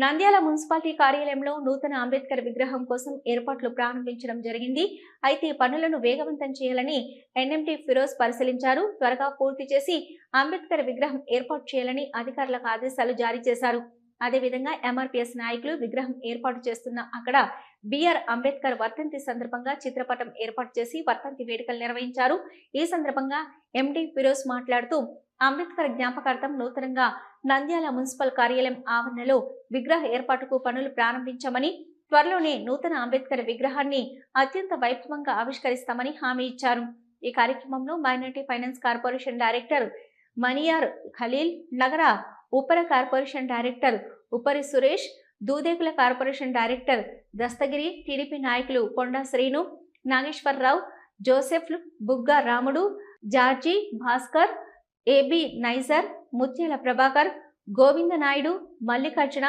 Nandyal municipality కార్యాలయంలో నూతన అంబేద్కర్ విగ్రహం కోసం ఏర్పాట్లు ప్రారంభించడం జరిగింది. అయితే పనులను వేగవంతం చేయాలని ఎన్ఎంటీ ఫిరోజ్ పరిశీలించారు. త్వరగా పూర్తి చేసి అంబేద్కర్ విగ్రహం ఏర్పాటు చేయాలని అధికారులకు ఆదేశాలు జారీ చేశారు. అదేవిధంగా ఎంఆర్పీఎస్ నాయకులు విగ్రహం ఏర్పాటు చేస్తున్న అక్కడ బిఆర్ అంబేద్కర్ వర్ధంతి సందర్భంగా చిత్రపటం ఏర్పాటు చేసి వర్ధంతి వేడుకలు నిర్వహించారు. ఈ సందర్భంగా ఎండి ఫిరోజ్ మాట్లాడుతూ అంబేద్కర్ జ్ఞాపకార్థం నూతనంగా నంద్యాల మున్సిపల్ కార్యాలయం ఆవరణలో విగ్రహ ఏర్పాటుకు పనులు ప్రారంభించామని త్వరలోనే నూతన అంబేద్కర్ విగ్రహాన్ని అత్యంత వైభవంగా ఆవిష్కరిస్తామని హామీ ఇచ్చారు. ఈ కార్యక్రమంలో minority finance corporation director Maniyar Khalil నగర ఉపర corporation director ఉపరి Suresh Dudekula corporation director Dastagiri TDP నాయకులు Konda Srinu Nageswara Rao Joseph Bugga Ramudu George Bhaskar A B Nizar Mutyala Prabhakar Govinda Naidu Mallikarjuna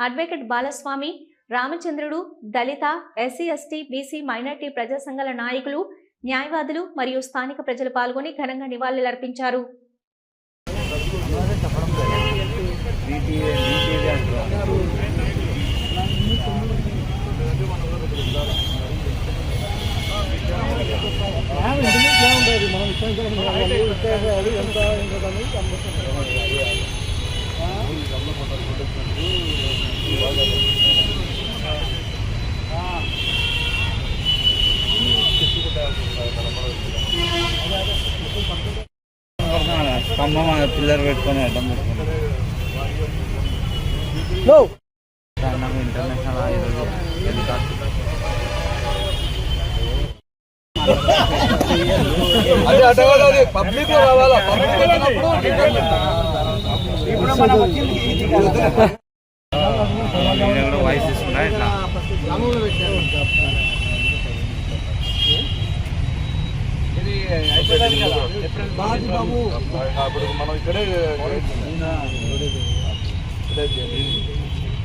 advocate Balaswamy Ramachandrudu Dalit SC ST BC minority ప్రజా సంఘాల నాయకులు న్యాయవాదులు మరియు స్థానిక ప్రజలు పాల్గొని ఘనంగా నివాళులర్పించారు. ఉంటుంది మనం ఇష్టం ఎంత స్తంభం పిల్లర్ పెట్టుకొని అడ్డం పెట్టుకుని. ఇంటర్నేషనల్ అది అడగాలి అది పబ్లిక్లో రావాలా పబ్లిక్ నేను కూడా వాయిస్ తీసుకున్నా ఇట్లా మనం ఇక్కడే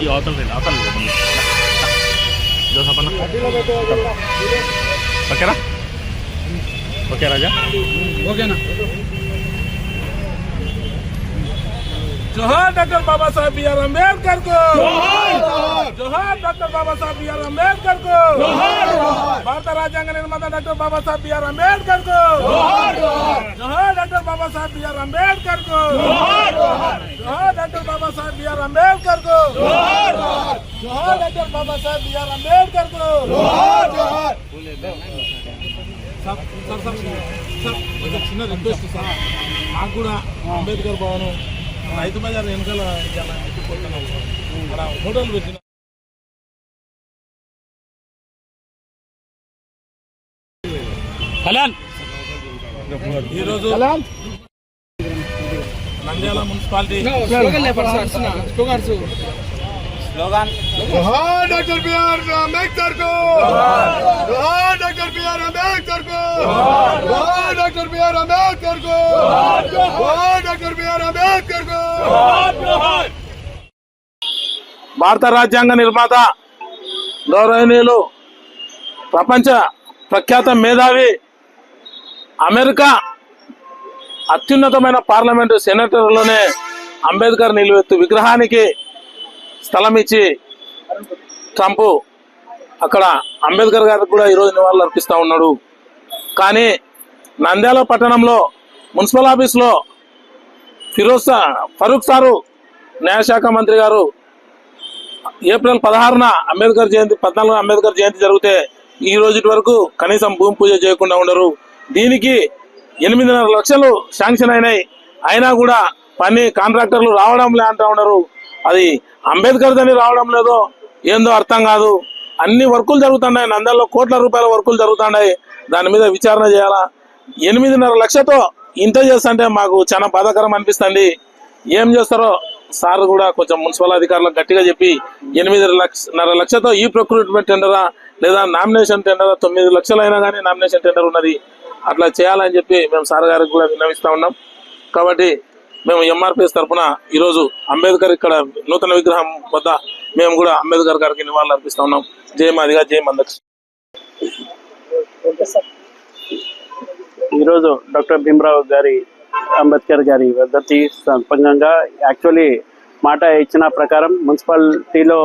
ఈ అవతల రండి, అవతల రండి. జోసఫ్ అన్న ఓకేనా? ఓకే రాజా ఓకేనా? జోహార్ డాక్టర్ బాబాసాహెబ్ బిఆర్ అంబేద్కర్కు. జోహార్! డాక్టర్ బాబాసాహెబ్ బిఆర్ అంబేద్కర్కు. భారత రాజ్యాంగ నిర్మాత డాక్టర్ బాబాసాహెబ్ బిఆర్ అంబేద్కర్కు. జోహార్! డాక్టర్ బాబాసాహెబ్ బిఆర్ అంబేద్కర్కు. జోహార్! డాక్టర్ బాబాసాహెబ్ బిఆర్ అంబేద్కర్కు. జోహార్! డాక్టర్ బాబాసాహెబ్ బిఆర్ అంబేద్కర్కు. సార్ సార్ సార్ చిన్న రిక్వెస్ట్ సార్. నాకు కూడా అంబేద్కర్ భవనం రైతు బజార్ వెనకాల హోటల్ పెట్టిన ఈరోజు Nandyal municipality. Slogan doctor B R అంబేద్కర్కు doctor BR Ambedkar భారత రాజ్యాంగ నిర్మాత గౌరవనీయులు ప్రపంచ ప్రఖ్యాత మేధావి అమెరికా అత్యున్నతమైన పార్లమెంటు సెనేటర్లోనే అంబేద్కర్ నిలువెత్తు విగ్రహానికి స్థలం ఇచ్చి ట్రంప్ అక్కడ అంబేద్కర్ గారికి కూడా ఈరోజు నివాళులు అర్పిస్తూ ఉన్నాడు. కానీ నంద్యాల పట్టణంలో మున్సిపల్ ఆఫీస్లో ఫిరోజ్ సా ఫరూక్ సారు న్యాయశాఖ మంత్రి గారు ఏప్రిల్ పదహారున అంబేద్కర్ జయంతి పద్నాలుగు అంబేద్కర్ జయంతి జరిగితే ఈ రోజు వరకు కనీసం భూమి పూజ చేయకుండా ఉండరు. దీనికి ఎనిమిదిన్నర లక్షలు శాంక్షన్ అయినాయి. అయినా కూడా పని కాంట్రాక్టర్లు రావడం లే అంటూ ఉన్నారు అది అంబేద్కర్ దాన్ని రావడం లేదో ఏందో అర్థం కాదు. అన్ని వర్కులు జరుగుతున్నాయి. నందల్లో కోట్ల రూపాయల వర్కులు జరుగుతున్నాయి. దాని మీద విచారణ చేయాలా? ఎనిమిదిన్నర లక్షతో ఇంత చేస్తుంటే మాకు చాలా బాధాకరం అనిపిస్తుంది. ఏం చేస్తారో సార్ కూడా కొంచెం మున్సిపల్ అధికారులకు గట్టిగా చెప్పి ఎనిమిది లక్షన్నర లక్షతో ఈ ప్రొక్రూట్మెంట్ టెండరా లేదా నామినేషన్ టెండరా తొమ్మిది లక్షలైనా అయినా కానీ నామినేషన్ టెండర్ ఉన్నది. అట్లా చేయాలని చెప్పి మేము సార్ గారికి కూడా విన్నవిస్తూ ఉన్నాం. కాబట్టి మేము ఎంఆర్పిఎస్ తరఫున ఈరోజు అంబేద్కర్ ఇక్కడ నూతన విగ్రహం వద్ద మేము కూడా అంబేద్కర్ గారికి నివాళులు అర్పిస్తా ఉన్నాం. జై మాదిగా జై మందక్ ఈరోజు డాక్టర్ భీమరావు గారి అంబేద్కర్ గారి వర్ధంతి సంపంగంగా యాక్చువల్లీ మాట ఇచ్చిన ప్రకారం మున్సిపాలిటీలో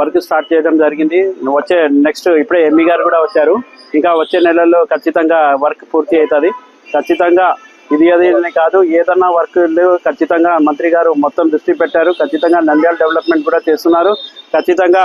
వర్క్ స్టార్ట్ చేయడం జరిగింది. వచ్చే నెక్స్ట్ ఇప్పుడే ఎంఈ గారు కూడా వచ్చారు. ఇంకా వచ్చే నెలల్లో ఖచ్చితంగా వర్క్ పూర్తి అవుతుంది. ఖచ్చితంగా ఇది అది కాదు ఏదన్నా వర్క్ ఖచ్చితంగా మంత్రి గారు మొత్తం దృష్టి పెట్టారు. ఖచ్చితంగా నంద్యాల డెవలప్మెంట్ కూడా చేస్తున్నారు. ఖచ్చితంగా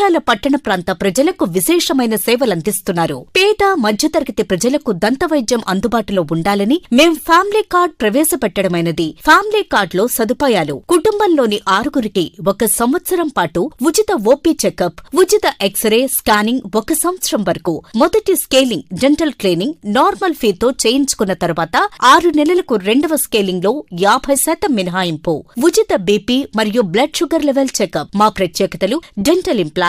పట్టణ ప్రాంత ప్రజలకు విశేషమైన సేవలందిస్తున్నారు. పేద మధ్యతరగతి ప్రజలకు దంతవైద్యం అందుబాటులో ఉండాలని మేం ఫ్యామిలీ కార్డ్ ప్రవేశపెట్టడమైనది. ఫ్యామిలీ కార్డ్లో సదుపాయాలు. కుటుంబంలోని ఆరుగురికి ఒక సంవత్సరం పాటు ఉచిత ఓపీ చెకప్ ఉచిత ఎక్స్రే స్కానింగ్ ఒక సంవత్సరం వరకు. మొదటి స్కేలింగ్ డెంటల్ క్లీనింగ్ నార్మల్ ఫీతో చేయించుకున్న తర్వాత ఆరు నెలలకు రెండవ స్కేలింగ్లో యాభై శాతం మినహాయింపు. ఉచిత బీపీ మరియు బ్లడ్ షుగర్ లెవెల్ చెకప్. మా ప్రత్యేకతలు డెంటల్ ఇంప్లాంట్